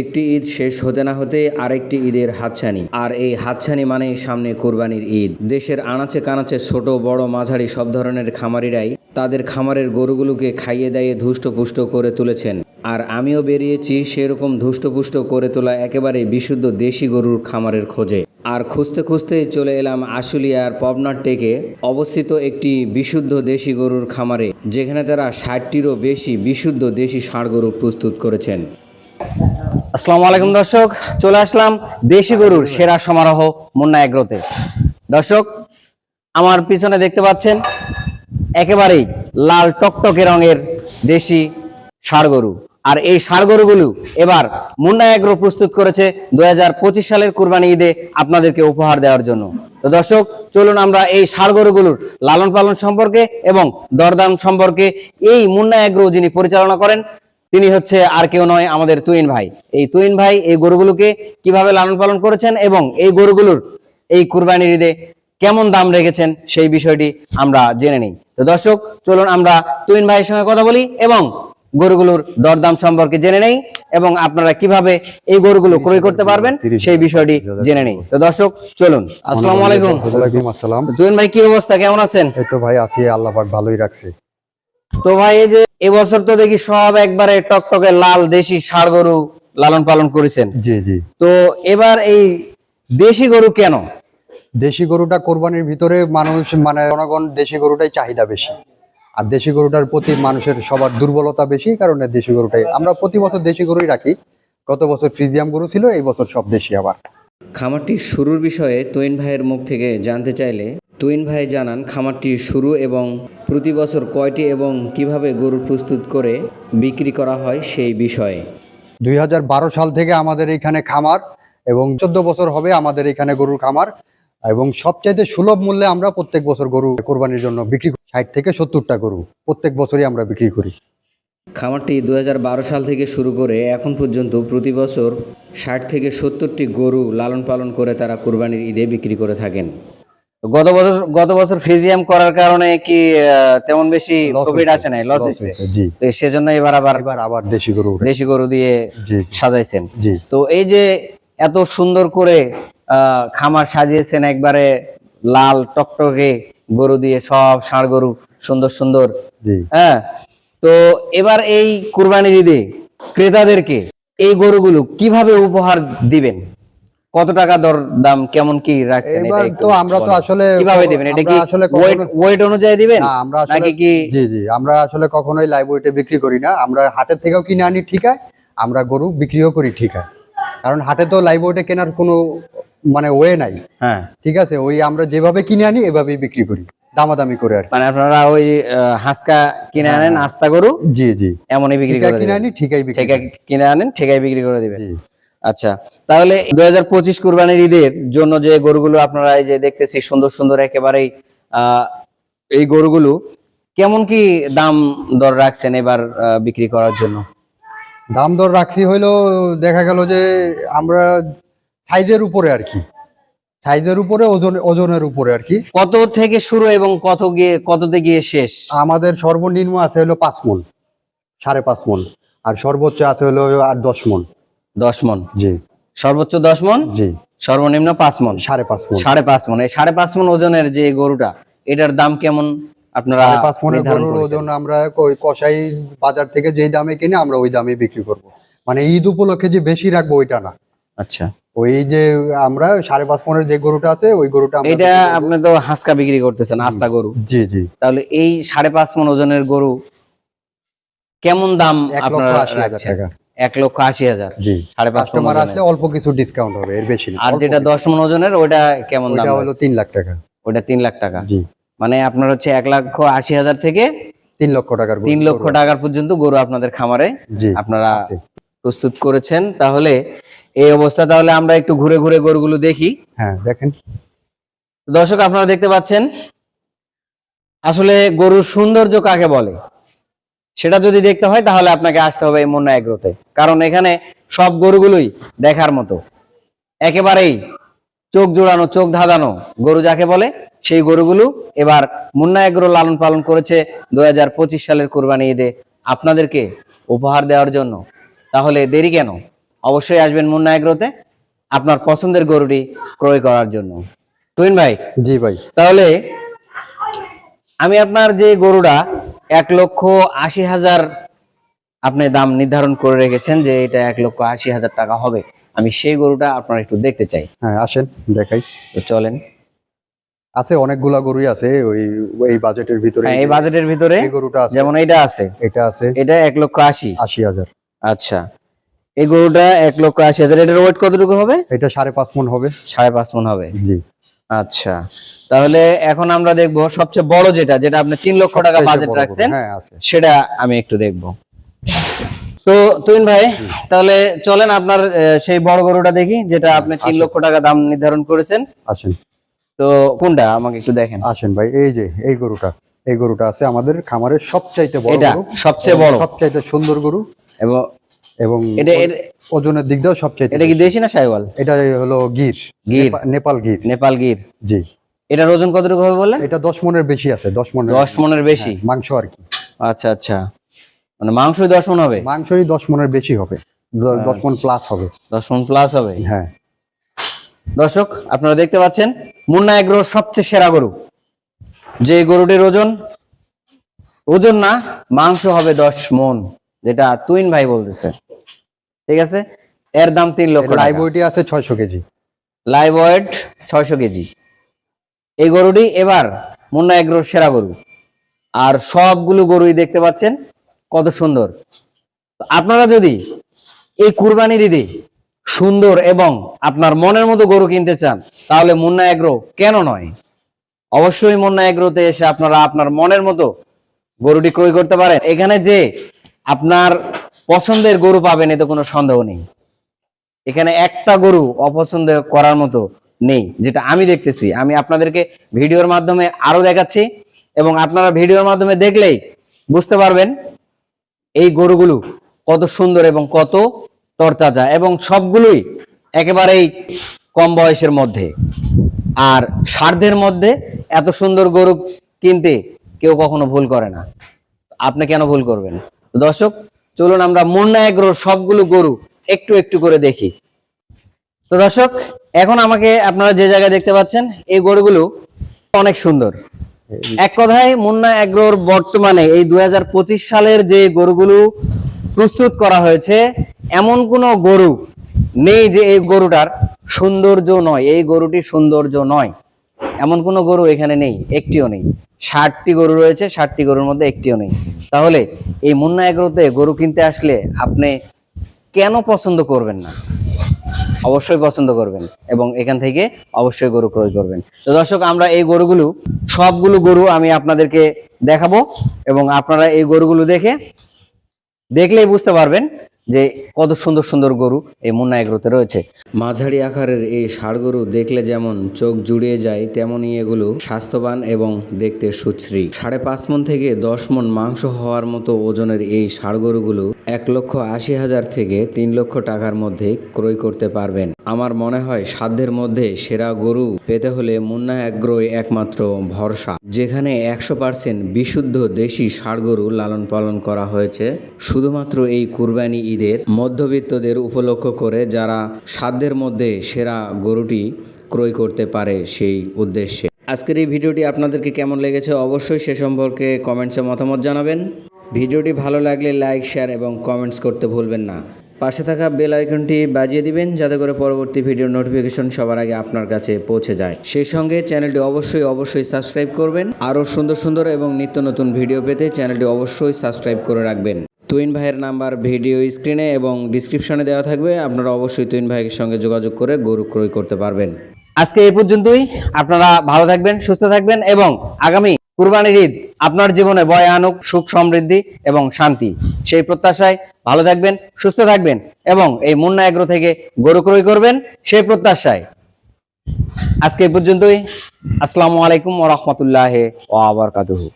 একটি ঈদ শেষ হতে না হতে আরেকটি ঈদের হাতছানি। আর এই হাতছানি মানেই সামনে কোরবানির ঈদ। দেশের আনাচে কানাচে ছোট, বড়, মাঝারি সব ধরনের খামারিরাই তাদের খামারের গরুগুলোকে খাইয়ে দাইয়ে ধুষ্টপুষ্ট করে তুলেছেন। আর আমিও বেরিয়েছি সেরকম ধুষ্টপুষ্ট করে তোলা একেবারে বিশুদ্ধ দেশি গরুর খামারের খোঁজে। আর খুঁজতে খুঁজতে চলে এলাম আশুলিয়ার পবনার টেকে অবস্থিত একটি বিশুদ্ধ দেশি গরুর খামারে, যেখানে তারা ষাটটিরও বেশি বিশুদ্ধ দেশি ষাঁড় গরু প্রস্তুত করেছেন। আসসালামু আলাইকুম, দর্শক। চলে আসলাম দেশি গরুর সেরা সমারোহ মুন্না এগ্রোতে। দর্শক, আমার পিছনে দেখতে পাচ্ছেন একেবারেই লাল টকটকে রঙের দেশি ষাড় গরু। আর এই ষাড় গরুগুলো এবার মুন্না এগ্রো প্রস্তুত করেছে দু হাজার পঁচিশ সালের কুরবানি ঈদে আপনাদেরকে উপহার দেওয়ার জন্য। তো দর্শক, চলুন আমরা এই ষাড় গরুগুলোর লালন পালন সম্পর্কে এবং দরদাম সম্পর্কে এই মুন্না এগ্রো যিনি পরিচালনা করেন তিনি হচ্ছে আর কেউ নয় আমাদের তুইন ভাই। এই তুইন ভাই এই গরুগুলোকে কীভাবে লালন পালন করেছেন এবং এই গরুগুলোর এই কুরবানির ঈদে কেমন দাম রেখেছেন সেই বিষয়টি আমরা জেনে নিই। তো দর্শক চলুন আমরা তুইন ভাইয়ের সঙ্গে কথা বলি এবং গরুগুলোর দরদাম সম্পর্কে জেনে নেই এবং আপনারা কীভাবে এই গরুগুলো ক্রয় করতে পারবেন সেই বিষয়টি জেনে নেই। তো দর্শক চলুন। আসসালামু আলাইকুম। ওয়ালাইকুম আসসালাম। তুইন ভাই কি অবস্থা? কেমন আছেন? এই তো ভাই আছি আল্লাহ পাক ভালোই রাখছে। তো ভাই এই যে এবছর তো দেখি সব একবারে টকটকে লাল দেশি ষাড় গরু লালন পালন করেছেন। জি জি। তো এবার এই দেশি গরু কেন? দেশি গরুটা কোরবানির ভিতরে মানুষ মানে জনগণ দেশি গরুটাই চাহিদা বেশি। আর দেশি গরুটার প্রতি মানুষের সবার দুর্বলতা বেশি কারণে দেশি গরুটাই। আমরা প্রতি বছর দেশি গরুই রাখি। গত বছর ফ্রিজিয়াম গরু ছিল এই বছর সব দেশি আবার। খামারটি শুরুর বিষয়ে তুইন ভাইয়ের মুখ থেকে জানতে চাইলে তুইন ভাই জানান খামারটি শুরু এবং প্রতি বছর কয়টি এবং কীভাবে গরু প্রস্তুত করে বিক্রি করা হয় সেই বিষয়ে। দুই হাজার বারো সাল থেকে আমাদের এখানে খামার এবং চোদ্দ বছর হবে আমাদের এখানে গরুর খামার এবং সবচাইতে সুলভ মূল্যে আমরা প্রত্যেক বছর গরু কোরবানির জন্য বিক্রি করি। ষাট থেকে সত্তরটা গরু প্রত্যেক বছরই আমরা বিক্রি করি। খামারটি দু হাজার বারো সাল থেকে শুরু করে এখন পর্যন্ত প্রতি বছর ষাট থেকে সত্তরটি গরু লালন পালন করে তারা কোরবানির ঈদে বিক্রি করে থাকেন। গত বছর গত বছর ফ্রিজিয়াম করার কারণে কি তেমন বেশি প্রফিট আসে নাই? লস হয়েছে? সেজন্য এবার আবার এবার আবার দেশি গরু দেশি গরু দিয়ে সাজাইছেন। তো এই যে এত সুন্দর করে খামার সাজিয়েছেন একবারে লাল টকটকে গরু দিয়ে সব ষাঁড় গরু সুন্দর সুন্দর। হ্যাঁ? তো এবার এই কুরবানি ঈদে ক্রেতাদেরকে এই গরুগুলো কীভাবে উপহার দিবেন? কত টাকা দর দাম কেমন কি রাখছেন এবার তো আমরা তো আসলে কীভাবে দিবেন? এটা কি আসলে ওয়েট অনুযায়ী দিবেন? না আমরা আসলে কি জি জি আমরা আসলে কখনোই লাইভ ওয়েটে বিক্রি করি না। আমরা হাটের থেকেও কিনে আনি ঠিক আছে? আমরা গরু বিক্রিও করি ঠিক আছে? কারণ হাটে তো লাইভ ওয়েটে কেনার কোনো মানে ওয়ে নাই। হ্যাঁ। ঠিক আছে? ওই আমরা যেভাবে কিনে আনি এভাবেই বিক্রি করি। দামাদামি করে আর মানে আপনারা ওই হাঁসকা কিনে হ্যাঁ, আনেন হ্যাঁ। আস্তা গরু? জি জি। এমনই বিক্রি করে কিনে আনি ঠিকাই বিক্রি। কিনে আনেন ঠিকায় বিক্রি করে দিবেন। জি। আচ্ছা তাহলে দুই হাজার পঁচিশ কুরবানির ঈদের জন্য যে গরুগুলো আপনারা এই যে দেখতেছি সুন্দর সুন্দর একেবারেই এই গরুগুলো কেমন কি দাম দর রাখছেন এবার বিক্রি করার জন্য? দাম দর রাখছি হইল দেখা গেল যে আমরা সাইজের উপরে আর কি। সাইজের উপরে ওজন ওজনের উপরে আর কি। কত থেকে শুরু এবং কত গিয়ে কততে গিয়ে শেষ? আমাদের সর্বনিম্ন আছে হলো পাঁচ মন সাড়ে পাঁচ মন আর সর্বোচ্চ আছে হলো আট দশ মন। দশ মন। জি। সর্বোচ্চ দশ মন? জি। সর্বনিম্ন পাঁচ মন। সাড়ে পাঁচ মন। সাড়ে পাঁচ মন। এই সাড়ে পাঁচ মন ওজনের যে গরুটা এটার দাম কেমন আপনারা পাঁচ মনের গরুর ওজন আমরা ওই কষাই বাজার থেকে যেই দামে কিনে আমরা ওই দামে বিক্রি করব। মানে ঈদ উপলক্ষে যে বেশি রাখব ওইটা না। আচ্ছা। ওই যে আমরা সাড়ে পাঁচ মনের যে গরুটা আছে ওই গরুটা এটা আপনি তো হাঁসকা বিক্রি করতেছেন আস্তা গরু। জি জি। তাহলে এই সাড়ে পাঁচ মন ওজনের গরু কেমন দাম এক লক্ষ আশি হাজার টাকা। এক লক্ষ আশি হাজার। সাড়ে পাঁচ ওজনের। আসলে অল্প কিছু ডিসকাউন্ট হবে এর বেশি আর যেটা। দশ মন ওজনের ওটা কেমন দাম হলো তিন লাখ টাকা। ওটা তিন লাখ টাকা। মানে আপনার হচ্ছে এক লক্ষ আশি হাজার থেকে তিন লক্ষ টাকার তিন লক্ষ টাকার পর্যন্ত গরু আপনাদের খামারে আপনারা প্রস্তুত করেছেন। তাহলে এই অবস্থা তাহলে আমরা একটু ঘুরে ঘুরে গরুগুলো দেখি। হ্যাঁ দেখেন। দর্শক আপনারা দেখতে পাচ্ছেন আসলে গরুর সৌন্দর্য কাকে বলে? সেটা যদি দেখতে হয় তাহলে আপনাকে আসতে হবে এই মুন্না এগ্রোতে। কারণ এখানে সব গরুগুলোই দেখার মতো। একেবারেই চোখ জোড়ানো চোখ ধাঁধানো গরু যাকে বলে সেই গরুগুলো এবার মুন্না এগ্রো লালন পালন করেছে দু হাজার পঁচিশ সালের কোরবানি ঈদে। আপনাদেরকে উপহার দেওয়ার জন্য। তাহলে দেরি কেন? অবশ্যই আসবেন মুন্না এগ্রোতে আপনার পছন্দের গরুটি ক্রয় করার জন্য। তুইন ভাই জি ভাই। তাহলে আমি আপনার যে গরুটা এক লক্ষ আশি হাজার আপনি দাম নির্ধারণ করে রেখেছেন যে এটা এক লক্ষ আশি হাজার টাকা হবে। আমি সেই গরুটা আপনার একটু দেখতে চাই। হ্যাঁ আসেন দেখাই। তো চলেন। আছে অনেকগুলা গরুই আছে ওই এই বাজেটের ভিতরে। হ্যাঁ এই বাজেটের ভিতরে এই গরুটা আছে। যেমন এটা আছে। এটা আছে। এটা এক লক্ষ আশি। আশি হাজার। আচ্ছা। এই গরুটা এক লক্ষ আশি হাজার। এটার ওয়েট কতটুকু হবে? এটা সাড়ে পাঁচ মন হবে। সাড়ে পাঁচ মন হবে। জি। আচ্ছা। তাহলে এখন আমরা দেখব সবচেয়ে বড় যেটা যেটা আপনি তিন লক্ষ টাকা বাজেট রাখছেন হ্যাঁ সেটা আমি একটু দেখব। তো তুইন ভাই তাহলে চলেন আপনার সেই বড় গরুটা দেখি যেটা আপনি তিন লক্ষ টাকা দাম নির্ধারণ করেছেন। আসেন। তো কোনটা আমাকে একটু দেখেন। আসেন ভাই এই যে এই গরুটা এই গরুটা আছে আমাদের খামারের সবচাইতে বড় এটা সবচেয়ে বড়। সবচাইতে সুন্দর গরু। এবং এবং এটা ওজনের দিক দিয়েও সবচাইতে এটা কি দেশি না সাইওয়াল? এটা হলো গির। গির। নেপাল গির। নেপাল গির। জি। এটার ওজন কতটুকু হবে বললেন? এটা দশ মনের বেশি আছে দশ মনের দশ মনের বেশি? হ্যাঁ, মাংস আর কি। আচ্ছা আচ্ছা। মানে মাংসই দশ মন হবে? মাংসই দশ মনের বেশি হবে। দশ মন প্লাস হবে। দশ মন প্লাস হবে? হ্যাঁ। দর্শক আপনারা দেখতে পাচ্ছেন মুন্না এগ্রোর সবচেয়ে সেরা গরু। যে গরুটির ওজন ওজন না মাংস হবে দশ মন যেটা তুইন ভাই বলতেছে। ঠিক আছে? এর দাম তিন লক্ষ লাইভ আছে ছয়শো কেজি। লাইভ ওয়েট ছয়শো কেজি। এই গরুটি এবার মুন্না এগ্রো সেরা গরু। আর সবগুলো গরুই দেখতে পাচ্ছেন কত সুন্দর। আপনারা যদি এই কুরবানির ঈদে সুন্দর এবং আপনার মনের মতো গরু কিনতে চান তাহলে মুন্না এগ্রো কেন নয়? অবশ্যই মুন্না এগ্রোতে এসে আপনারা আপনার মনের মতো গরুটি ক্রয় করতে পারেন। এখানে যে আপনার পছন্দের গরু পাবেন এতে কোনো সন্দেহ নেই। এখানে একটা গরু অপছন্দ করার মতো নেই, যেটা আমি দেখতেছি। আমি আপনাদেরকে ভিডিওর মাধ্যমে আরও দেখাচ্ছি এবং আপনারা ভিডিওর মাধ্যমে দেখলেই বুঝতে পারবেন এই গরুগুলো কত সুন্দর এবং কত তরতাজা এবং সবগুলোই একেবারেই কম বয়সের মধ্যে। আর সার্ধের মধ্যে এত সুন্দর গরু কিনতে কেউ কখনো ভুল করে না। আপনি কেন ভুল করবেন? দর্শক চলুন আমরা মুন্না এগ্রোর সবগুলো গরু একটু একটু করে দেখি। তো দর্শক, এখন আমাকে আপনারা যে জায়গায় দেখতে পাচ্ছেন, এই গরুগুলো অনেক সুন্দর। এক কথায় মুন্না এগ্রোর বর্তমানে এই দুই হাজার পঁচিশ সালের যে গরুগুলো প্রস্তুত করা হয়েছে, এমন কোনো গরু নেই যে এই গরুটার সৌন্দর্য নয়, এই গরুটি সৌন্দর্য নয়। এমন কোনো গরু এখানে নেই, একটিও নেই। ষাটটি গরু রয়েছে, ষাটটি গরুর মধ্যে একটিও নেই। তাহলে এই মুন্না এগ্রোতে গরু কিনতে আসলে আপনি কেন পছন্দ করবেন না? অবশ্যই পছন্দ করবেন এবং এখান থেকে অবশ্যই গরু ক্রয় করবেন। তো দর্শক, আমরা এই গরুগুলো, সবগুলো গরু আমি আপনাদেরকে দেখাবো এবং আপনারা এই গরুগুলো দেখে দেখলেই বুঝতে পারবেন যে কত সুন্দর সুন্দর গরু এই মুন্না রয়েছে। মাঝারি আকারের এই ষাড় গরু দেখলে যেমন চোখ জুড়িয়ে যায় তেমনই এগুলো স্বাস্থ্যবান এবং দেখতে সুশ্রী। সাড়ে পাঁচ মন থেকে দশ মন মাংস হওয়ার মতো ওজনের এই ষাড় গরুগুলো এক লক্ষ আশি হাজার থেকে তিন লক্ষ টাকার মধ্যে ক্রয় করতে পারবেন। আমার মনে হয় সাধ্যের মধ্যে সেরা গরু পেতে হলে মুন্না অ্যাগ্রোই একমাত্র ভরসা। যেখানে একশো পার্সেন্ট বিশুদ্ধ দেশি ষাড় গরু লালন পালন করা হয়েছে, শুধুমাত্র এই কুরবানি ঈদের মধ্যবিত্তদের উপলক্ষ করে যারা সাধ্যের মধ্যে সেরা গরুটি ক্রয় করতে পারে সেই উদ্দেশ্যে। আজকের এই ভিডিওটি আপনাদেরকে কেমন লেগেছে অবশ্যই সে সম্পর্কে কমেন্টসে মতামত জানাবেন। ভিডিওটি ভালো লাগলে লাইক, শেয়ার এবং কমেন্টস করতে ভুলবেন না। পাশে থাকা বেল আইকনটি বাজিয়ে দিবেন যাতে করে পরবর্তী ভিডিও নোটিফিকেশন সবার আগে আপনার কাছে পৌঁছে যায়। সেই সঙ্গে চ্যানেলটি অবশ্যই অবশ্যই সাবস্ক্রাইব করবেন। আরও সুন্দর সুন্দর এবং নিত্য নতুন ভিডিও পেতে চ্যানেলটি অবশ্যই সাবস্ক্রাইব করে রাখবেন। তুইন ভাইয়ের নাম্বার ভিডিও স্ক্রিনে এবং ডিসক্রিপশনে দেওয়া থাকবে। আপনারা অবশ্যই তুইন ভাইয়ের সঙ্গে যোগাযোগ করে গরু ক্রয় করতে পারবেন। আজকে এই পর্যন্তই। আপনারা ভালো থাকবেন, সুস্থ থাকবেন এবং আগামী কুরবানির ঈদ আপনার জীবনে বয় আনুক সুখ সমৃদ্ধি এবং শান্তি। সেই প্রত্যাশায় ভালো থাকবেন, সুস্থ থাকবেন এবং এই মুন্না এগ্রো থেকে গরু ক্রয় করবেন সেই প্রত্যাশায়। আজকে পর্যন্তই। আসসালামু আলাইকুম ওরহমতুল্লাহ রাহমাতুল্লাহি ওয়া বারাকাতুহু।